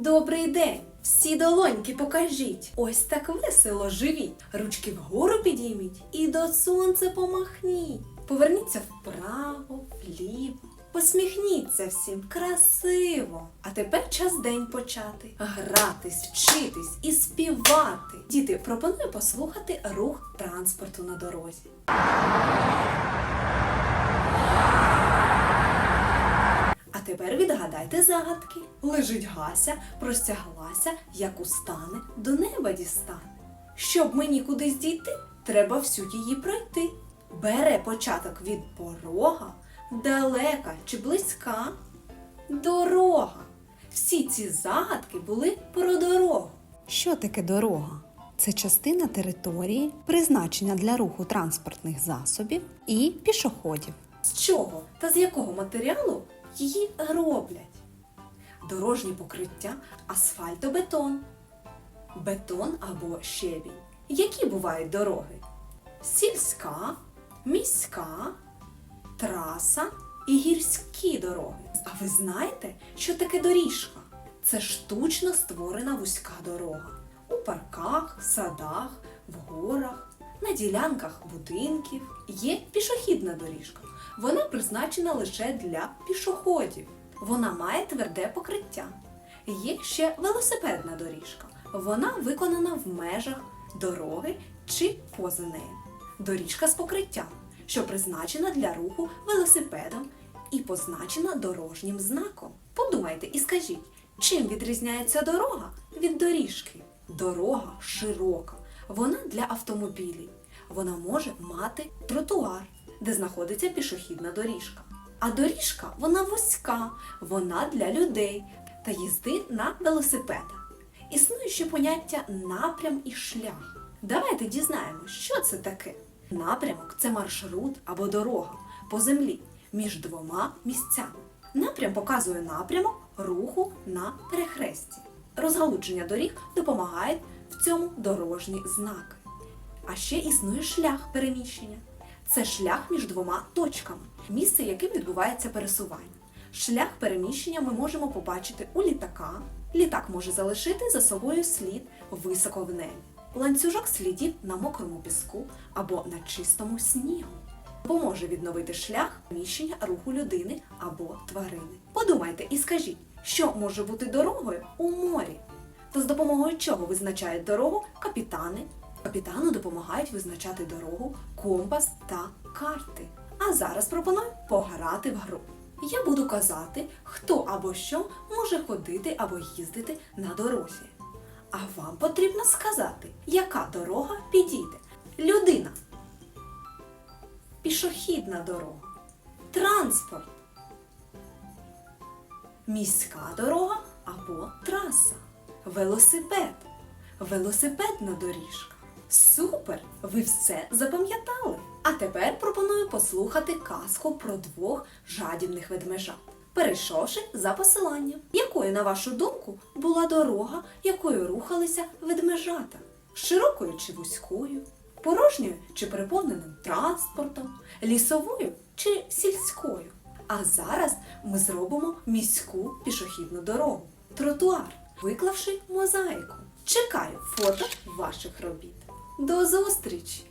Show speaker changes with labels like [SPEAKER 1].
[SPEAKER 1] Добрий день! Всі долоньки покажіть. Ось так весело живіть. Ручки вгору підійміть і до сонця помахніть. Поверніться вправо, вліво. Посміхніться всім красиво. А тепер час день почати. Гратись, вчитись і співати. Діти, пропоную послухати рух транспорту на дорозі. Тепер відгадайте загадки. Лежить Гася, простяглася, як устане, до неба дістане. Щоб мені кудись дійти, треба всю її пройти. Бере початок від порога, далека чи близька. Дорога. Всі ці загадки були про дорогу.
[SPEAKER 2] Що таке дорога? Це частина території, призначена для руху транспортних засобів і пішоходів.
[SPEAKER 1] З чого та з якого матеріалу її роблять? Дорожні покриття, асфальтобетон, бетон або щебінь. Які бувають дороги? Сільська, міська, траса і гірські дороги. А ви знаєте, що таке доріжка? Це штучно створена вузька дорога. У парках, садах, в горах, на ділянках будинків є пішохідна доріжка. Вона призначена лише для пішоходів. Вона має тверде покриття. Є ще велосипедна доріжка. Вона виконана в межах дороги чи поза нею. Доріжка з покриттям, що призначена для руху велосипедом і позначена дорожнім знаком. Подумайте і скажіть, чим відрізняється дорога від доріжки? Дорога широка, вона для автомобілів. Вона може мати тротуар, де знаходиться пішохідна доріжка. А доріжка вона вузька, вона для людей та їзди на велосипедах. Існує ще поняття напрям і шлях. Давайте дізнаємося, що це таке. Напрямок це маршрут або дорога по землі між двома місцями. Напрям показує напрямок руху на перехресті. Розгалудження доріг допомагають в цьому дорожні знаки. А ще існує шлях переміщення. Це шлях між двома точками, місце, яким відбувається пересування. Шлях переміщення ми можемо побачити у літака. Літак може залишити за собою слід високо в небі. Ланцюжок слідів на мокрому піску або на чистому снігу. Допоможе відновити шлях переміщення руху людини або тварини. Подумайте і скажіть, що може бути дорогою у морі? Та з допомогою чого визначають дорогу капітани? Капітану допомагають визначати дорогу, компас та карти. А зараз пропоную пограти в гру. Я буду казати, хто або що може ходити або їздити на дорозі. А вам потрібно сказати, яка дорога підійде. Людина. Пішохідна дорога. Транспорт. Міська дорога або траса. Велосипед. Велосипедна доріжка. Супер! Ви все запам'ятали. А тепер пропоную послухати казку про двох жадібних ведмежат, перейшовши за посиланням. Якою, на вашу думку, була дорога, якою рухалися ведмежата? Широкою чи вузькою? Порожньою чи переповненим транспортом, лісовою чи сільською? А зараз ми зробимо міську пішохідну дорогу, тротуар, виклавши мозаїку. Чекаю фото ваших робіт. До зустрічі!